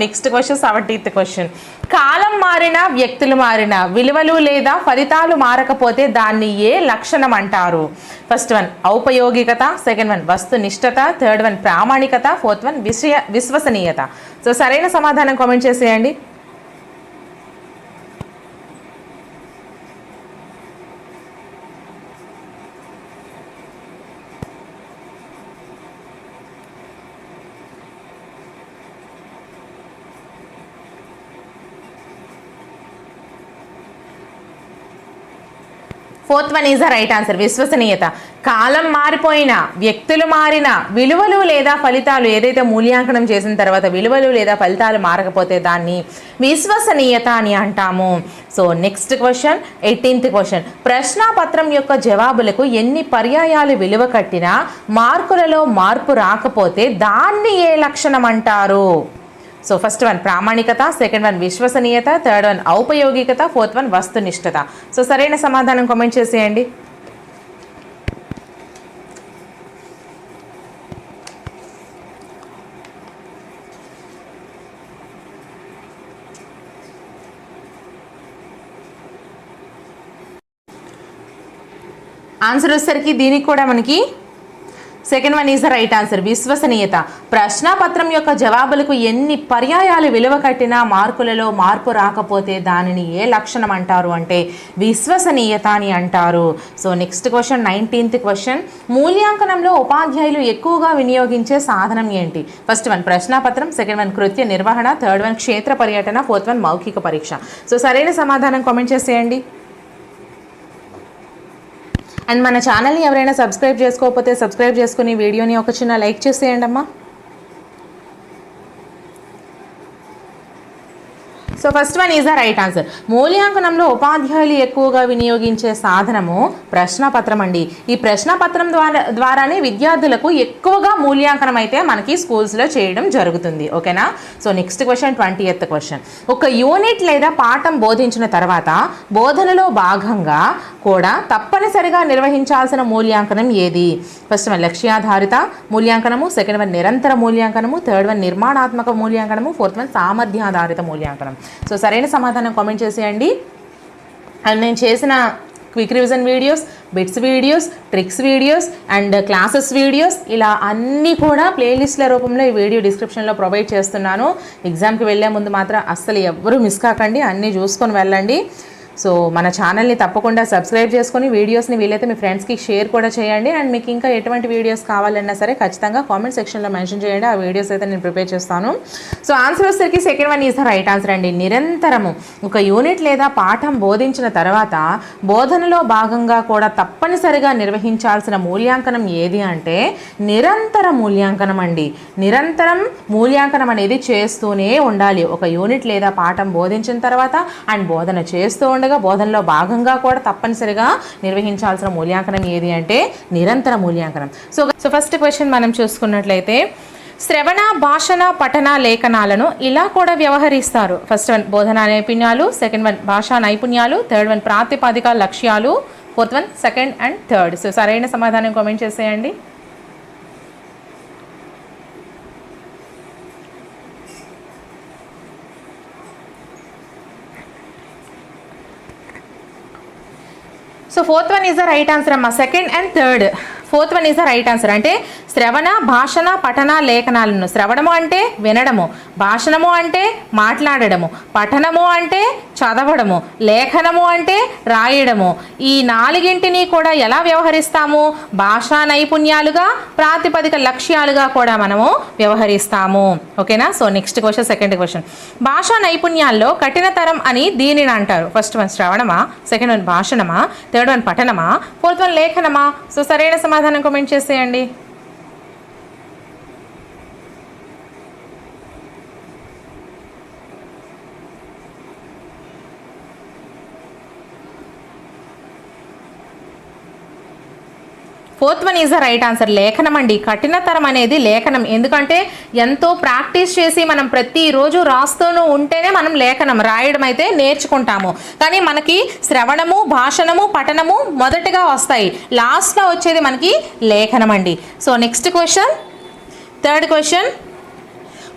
Next question seventieth question కాలం మారిన వ్యక్తులు మారిన విలువలు లేదా ఫలితాలు మారకపోతే దాన్ని ఏ లక్షణం అంటారు? ఫస్ట్ వన్ ఔపయోగికత. సెకండ్ వన్ వస్తునిష్టత థర్డ్ వన్ ప్రామాణికత. ఫోర్త్ వన్ విశ్వ విశ్వసనీయత. సో సరైన సమాధానం కామెంట్ చేసేయండి. Fourth one is the right answer విశ్వసనీయత. కాలం మారిపోయిన వ్యక్తులు మారిన విలువలు లేదా ఫలితాలు ఏదైతే మూల్యాంకనం చేసిన తర్వాత విలువలు లేదా ఫలితాలు మారకపోతే దాన్ని విశ్వసనీయత అని అంటాము. So next question eighteenth question ప్రశ్నాపత్రం యొక్క జవాబులకు ఎన్ని పర్యాయాలు విలువ కట్టినా మార్కులలో మార్పు రాకపోతే దాన్ని ఏ లక్షణం అంటారు? సో ఫస్ట్ వన్ ప్రామాణికత సెకండ్ వన్ విశ్వసనీయత థర్డ్ వన్ ఔపయోగికత ఫోర్త్ వన్ వస్తునిష్టత. సో సరైన సమాధానం కామెంట్ చేసేయండి. ఆన్సర్ వచ్చేసరికి దీనికి కూడా మనకి second one is the right answer విశ్వసనీయత. ప్రశ్నాపత్రం యొక్క జవాబులకు ఎన్ని పర్యాయాలు విలువ కట్టినా మార్కులలో మార్పు రాకపోతే దానిని ఏ లక్షణం అంటారు అంటే విశ్వసనీయత అని అంటారు. So next question nineteenth question మూల్యాంకనంలో ఉపాధ్యాయులు ఎక్కువగా వినియోగించే సాధనం ఏంటి? ఫస్ట్ వన్ ప్రశ్నాపత్రం. సెకండ్ వన్ కృత్య నిర్వహణ. థర్డ్ వన్ క్షేత్ర పర్యటన. ఫోర్త్ వన్ మౌఖిక పరీక్ష. సో సరైన సమాధానం కామెంట్ చేసేయండి. అండ్ మన ఛానల్ని ఎవరైనా సబ్స్క్రైబ్ చేసుకోకపోతే సబ్స్క్రైబ్ చేసుకుని వీడియోని ఒక చిన్న లైక్ చేసేయండి అమ్మా so first one is the right answer మూల్యాంకనంలో ఉపాధ్యాయులు ఎక్కువగా వినియోగించే సాధనము ప్రశ్నపత్రం అండి ఈ ప్రశ్నపత్రం ద్వారా ద్వారానే విద్యార్థులకు ఎక్కువగా మూల్యాంకనం అయితే మనకి స్కూల్స్లో చేయడం జరుగుతుంది. ఓకేనా? So next question twentieth question ఒక యూనిట్ లేదా పాఠం బోధించిన తర్వాత బోధనలో భాగంగా కూడా తప్పనిసరిగా నిర్వహించాల్సిన మూల్యాంకనం ఏది? ఫస్ట్ వన్ లక్ష్యాధారిత మూల్యాంకనము. సెకండ్ వన్ నిరంతర మూల్యాంకనము. థర్డ్ వన్ నిర్మాణాత్మక మూల్యాంకనము. ఫోర్త్ వన్ సామర్థ్యాధారిత మూల్యాంకనం. సో సరైన సమాధానం కామెంట్ చేసేయండి. అండ్ నేను చేసిన quick revision videos bits videos tricks videos and classes videos ఇలా అన్నీ కూడా ప్లేలిస్ట్ల రూపంలో ఈ వీడియో డిస్క్రిప్షన్లో ప్రొవైడ్ చేస్తున్నాను. ఎగ్జామ్కి వెళ్ళే ముందు మాత్రం అస్సలు ఎవ్వరూ మిస్ కాకండి అన్నీ చూసుకొని వెళ్ళండి. సో మన ఛానల్ని తప్పకుండా సబ్స్క్రైబ్ చేసుకొని వీడియోస్ని వీలైతే మీ ఫ్రెండ్స్కి షేర్ కూడా చేయండి. అండ్ మీకు ఇంకా ఎటువంటి వీడియోస్ కావాలన్నా సరే ఖచ్చితంగా కామెంట్ సెక్షన్లో మెన్షన్ చేయండి. ఆ వీడియోస్ అయితే నేను ప్రిపేర్ చేస్తాను. సో ఆన్సర్ వచ్చేసరికి second one is the right answer అండి. నిరంతరము ఒక యూనిట్ లేదా పాఠం బోధించిన తర్వాత బోధనలో భాగంగా కూడా తప్పనిసరిగా నిర్వహించాల్సిన మూల్యాంకనం ఏది అంటే నిరంతర మూల్యాంకనం అండి. నిరంతరం మూల్యాంకనం అనేది చేస్తూనే ఉండాలి. ఒక యూనిట్ లేదా పాఠం బోధించిన తర్వాత అండ్ బోధన చేస్తూ ఉండగా బోధనలో భాగంగా కూడా తప్పనిసరిగా నిర్వహించాల్సిన మూల్యాంకనం ఏది అంటే నిరంతర మూల్యాంకనం. సో సో ఫస్ట్ క్వశ్చన్ మనం చూసుకున్నట్లయితే శ్రవణ భాషణ పఠన లేఖనాలను ఇలా కూడా వ్యవహరిస్తారు. ఫస్ట్ వన్ బోధనా నైపుణ్యాలు సెకండ్ వన్ భాషా నైపుణ్యాలు థర్డ్ వన్ ప్రాతిపాదిక లక్ష్యాలు fourth one second and third so సరైన సమాధానం కామెంట్ చేసేయండి. So fourth one is the right answer అమ్మ. Second and third fourth one is the right answer అంటే శ్రవణ భాషణ పఠన లేఖనాలను. శ్రవణము అంటే వినడము. భాషణము అంటే మాట్లాడడము. పఠనము అంటే చదవడము. లేఖనము అంటే రాయడము. ఈ నాలుగింటిని కూడా ఎలా వ్యవహరిస్తాము? భాషా నైపుణ్యాలుగా ప్రాతిపదిక లక్ష్యాలుగా కూడా మనము వ్యవహరిస్తాము. ఓకేనా? So next question second question. భాషా నైపుణ్యాల్లో కఠినతరం అని దీనిని అంటారు. ఫస్ట్ వన్ శ్రవణమా? సెకండ్ వన్ భాషణమా? థర్డ్ వన్ పఠనమా? ఫోర్త్ వన్ లేఖనమా? సో సరైన సమాధానం కామెంట్ చేసేయండి. Fourth one is the right answer. లేఖనం అండి. కఠినతరం అనేది లేఖనం. ఎందుకంటే ఎంతో ప్రాక్టీస్ చేసి మనం ప్రతిరోజు రాస్తూనే ఉంటేనే మనం లేఖనం రాయడం అయితే నేర్చుకుంటాము. కానీ మనకి శ్రవణము భాషణము పఠనము మొదటగా వస్తాయి. లాస్ట్లో వచ్చేది మనకి లేఖనం అండి. So next question. Third question.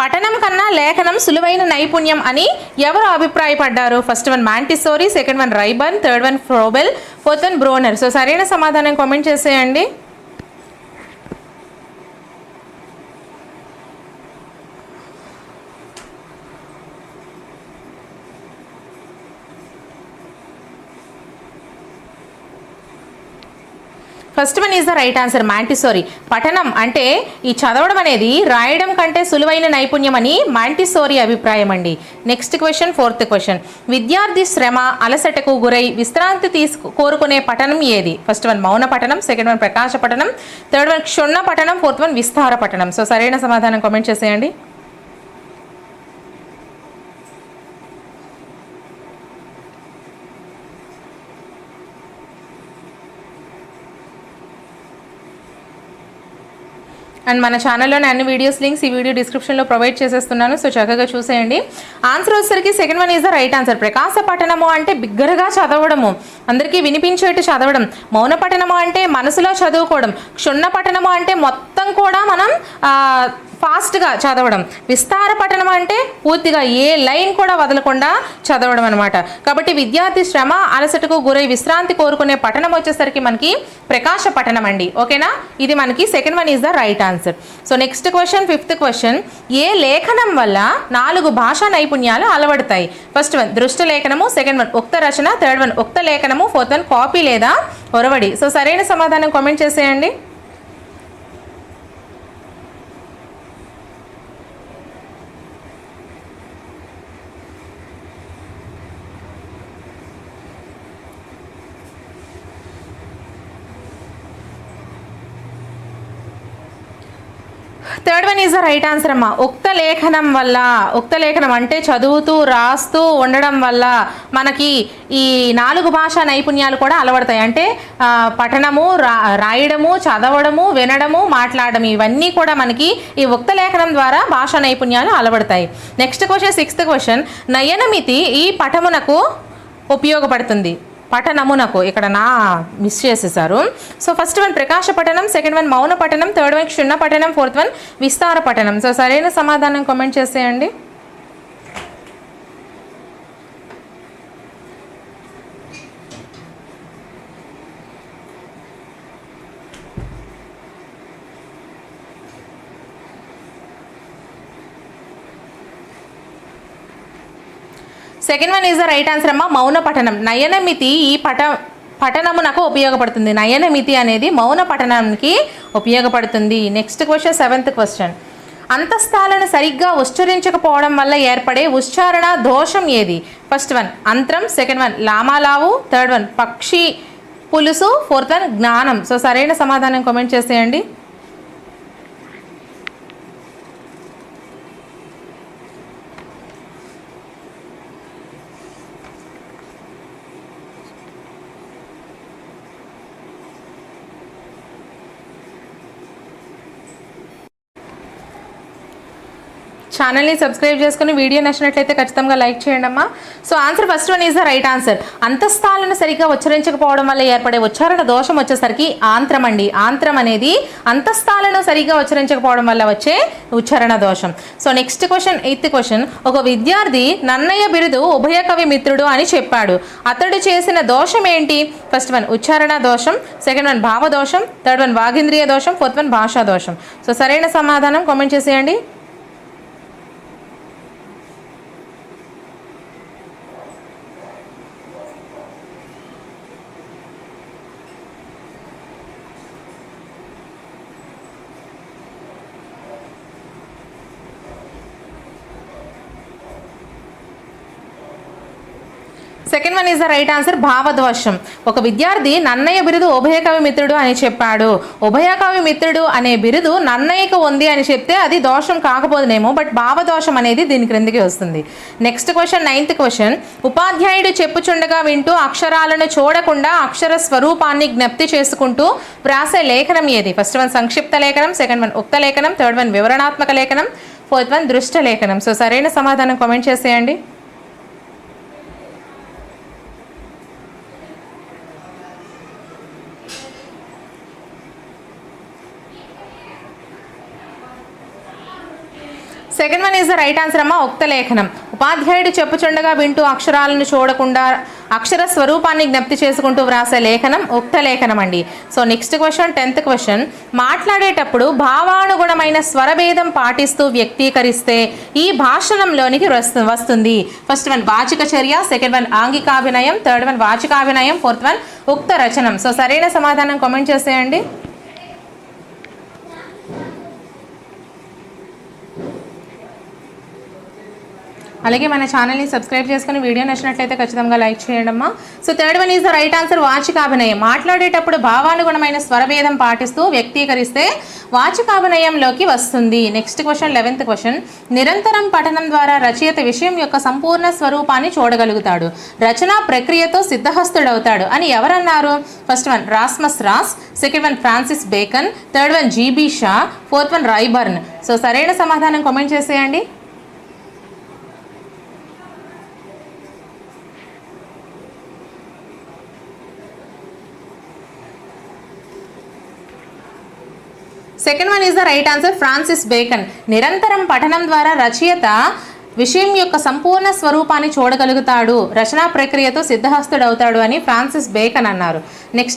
పఠనం కన్నా లేఖనం సులువైన నైపుణ్యం అని ఎవరు అభిప్రాయపడ్డారు? First one Montessori second one Ryburn third one Froebel fourth one Bruner so సరైన సమాధానం కామెంట్ చేసేయండి. First one is the right answer Montessori పఠనం అంటే ఈ చదవడం అనేది రాయడం కంటే సులువైన నైపుణ్యం అని మాంటిసోరీ అభిప్రాయం అండి. నెక్స్ట్ క్వశ్చన్ ఫోర్త్ క్వశ్చన్ విద్యార్థి శ్రమ అలసటకు గురై విశ్రాంతి తీసుకు కోరుకునే పఠనం ఏది? ఫస్ట్ వన్ మౌన పఠనం. సెకండ్ వన్ ప్రకాశ పఠనం. థర్డ్ వన్ క్షుణ్ణ పఠనం. ఫోర్త్ వన్ విస్తార పఠనం. సో సరైన సమాధానం కామెంట్ చేసేయండి. అండ్ మన ఛానల్లోని అన్ని వీడియోస్ లింక్స్ ఈ వీడియో డిస్క్రిప్షన్లో ప్రొవైడ్ చేసేస్తున్నాను. సో చక్కగా చూసేయండి. ఆన్సర్ వచ్చేసరికి second one is the right answer ప్రకాశ పఠనము అంటే బిగ్గరగా చదవడము. అందరికీ వినిపించేట్టు చదవడం. మౌన పఠనము అంటే మనసులో చదువుకోవడం. క్షుణ్ణ పఠనము అంటే మొత్తం కూడా మనం ఫాస్ట్గా చదవడం. విస్తార పఠనం అంటే పూర్తిగా ఏ లైన్ కూడా వదలకుండా చదవడం అనమాట కాబట్టి విద్యార్థి శ్రమ అలసటకు గురై విశ్రాంతి కోరుకునే పఠనం వచ్చేసరికి మనకి ప్రకాశ పఠనం అండి. ఓకేనా? ఇది మనకి second one is the right answer so next question fifth question ఏ లేఖనం వల్ల నాలుగు భాషా నైపుణ్యాలు అలవడతాయి? ఫస్ట్ వన్ దృష్టి లేఖనము. సెకండ్ వన్ ఉక్త రచన. థర్డ్ వన్ ఉక్త లేఖనము. ఫోర్త్ వన్ కాపీ లేదా ఒరవడి. సో సరైన సమాధానం కామెంట్ చేసేయండి. Third one is the right answer అమ్మా. ఉక్త లేఖనం వల్ల ఉక్త లేఖనం అంటే చదువుతూ రాస్తూ ఉండడం వల్ల మనకి ఈ నాలుగు భాషా నైపుణ్యాలు కూడా అలవడతాయి. అంటే పఠనము రా రాయడము చదవడము వినడము మాట్లాడడం ఇవన్నీ కూడా మనకి ఈ ఉక్త లేఖనం ద్వారా భాషా నైపుణ్యాలు అలవడతాయి. నెక్స్ట్ క్వశ్చన్ సిక్స్త్ క్వశ్చన్ నయనమితి ఈ పఠమునకు ఉపయోగపడుతుంది. పఠనమునకు. ఇక్కడ నా మిస్ చేసేసారు. సో ఫస్ట్ వన్ ప్రకాశ పఠనం సెకండ్ వన్ మౌన పఠనం థర్డ్ వన్ క్షుణ్ణ పఠనం ఫోర్త్ వన్ విస్తార పఠనం. సో సరైన సమాధానం కామెంట్ చేసేయండి. Second one is the right answer అమ్మా మౌన పఠనం. నయనమితి ఈ పట పఠనమునకు ఉపయోగపడుతుంది. నయనమితి అనేది మౌన పఠనానికి ఉపయోగపడుతుంది. నెక్స్ట్ క్వశ్చన్ సెవెంత్ క్వశ్చన్ అంతస్థాలను సరిగ్గా ఉచ్చరించకపోవడం వల్ల ఏర్పడే ఉచ్చారణ దోషం ఏది? ఫస్ట్ వన్ అంత్రం. సెకండ్ వన్ లామాలావు. థర్డ్ వన్ పక్షి పులుసు. ఫోర్త్ వన్ జ్ఞానం. సో సరైన సమాధానం కామెంట్ చేసేయండి. ఛానల్ని సబ్స్క్రైబ్ చేసుకుని వీడియో నచ్చినట్లయితే ఖచ్చితంగా లైక్ చేయండి అమ్మా so answer first one is the right answer. అంతస్థాలను సరిగ్గా ఉచ్చరించకపోవడం వల్ల ఏర్పడే ఉచ్చారణ దోషం వచ్చేసరికి ఆంత్రం అండి. ఆంత్రం అనేది అంతస్థాలను సరిగ్గా ఉచ్చరించకపోవడం వల్ల వచ్చే ఉచ్చారణ దోషం. So next question eighth question. ఒక విద్యార్థి నన్నయ్య బిరుదు ఉభయ కవి మిత్రుడు అని చెప్పాడు. అతడు చేసిన దోషం ఏంటి? ఫస్ట్ వన్ ఉచ్చారణ దోషం. సెకండ్ వన్ భావ దోషం థర్డ్ వన్ వాగింద్రియ దోషం. ఫోర్త్ వన్ భాషా దోషం. సో సరైన సమాధానం కామెంట్ చేసేయండి. Second one is the right answer భావద్వశం ఒక విద్యార్థి నన్నయ్య బిరుదు ఉభయకవి మిత్రుడు అని చెప్పాడు. ఉభయకవి మిత్రుడు అనే బిరుదు నన్నయ్యకు ఉంది అని చెప్తే అది దోషం కాకపోదునేమో బట్ భావదోషం అనేది దీని క్రిందికి వస్తుంది. నెక్స్ట్ క్వశ్చన్ నైన్త్ క్వశ్చన్ ఉపాధ్యాయుడు చెప్పుచుండగా వింటూ అక్షరాలను చూడకుండా అక్షర స్వరూపాన్ని జ్ఞప్తి చేసుకుంటూ వ్రాసే లేఖనం ఏది? ఫస్ట్ వన్ సంక్షిప్త లేఖనం సెకండ్ వన్ ఉక్త లేఖనం థర్డ్ వన్ వివరణాత్మక లేఖనం ఫోర్త్ వన్ దృష్ట లేఖనం. సో సరైన సమాధానం కామెంట్ చేసేయండి. Second one is the right answer అమ్మ ఉక్త లేఖనం. ఉపాధ్యాయుడు చెప్పుచుండగా వింటూ అక్షరాలను చూడకుండా అక్షర స్వరూపాన్ని జ్ఞప్తి చేసుకుంటూ వ్రాసే లేఖనం ఉక్త లేఖనం అండి. So next question tenth question మాట్లాడేటప్పుడు భావానుగుణమైన స్వరభేదం పాటిస్తూ వ్యక్తీకరిస్తే ఈ భాషణంలోనికి వస్తు- వస్తుంది. ఫస్ట్ వన్ వాచిక చర్య. సెకండ్ వన్ ఆంగికాభినయం. థర్డ్ వన్ వాచికాభినయం. ఫోర్త్ వన్ ఉక్త రచనం. సో సరైన సమాధానం కామెంట్ చేసేయండి. అలాగే మన ఛానల్ని సబ్స్క్రైబ్ చేసుకుని వీడియో నచ్చినట్లయితే ఖచ్చితంగా లైక్ చేయండి అమ్మా so third one is the right answer వాచికాభినయం. మాట్లాడేటప్పుడు భావానుగుణమైన స్వరభేదం పాటిస్తూ వ్యక్తీకరిస్తే వాచికాభినయంలోకి వస్తుంది. నెక్స్ట్ క్వశ్చన్ లెవెన్త్ క్వశ్చన్ నిరంతరం పఠనం ద్వారా రచయిత విషయం యొక్క సంపూర్ణ స్వరూపాన్ని చూడగలుగుతాడు. రచనా ప్రక్రియతో సిద్ధహస్తుడవుతాడు అని ఎవరన్నారు? First one Rasmus Ross. Second one Francis Bacon. Third one GB Shaw. Fourth one Ryburn so సరైన సమాధానం కామెంట్ చేసేయండి. Second one is the right answer Francis Bacon. నిరంతరం పఠనం ద్వారా రచయిత విషయం యొక్క సంపూర్ణ స్వరూపాన్ని చూడగలుగుతాడు. రచనా ప్రక్రియతో సిద్ధహస్తుడవుతాడు అని ఫ్రాన్సిస్ బేకన్ అన్నారు. నెక్స్ట్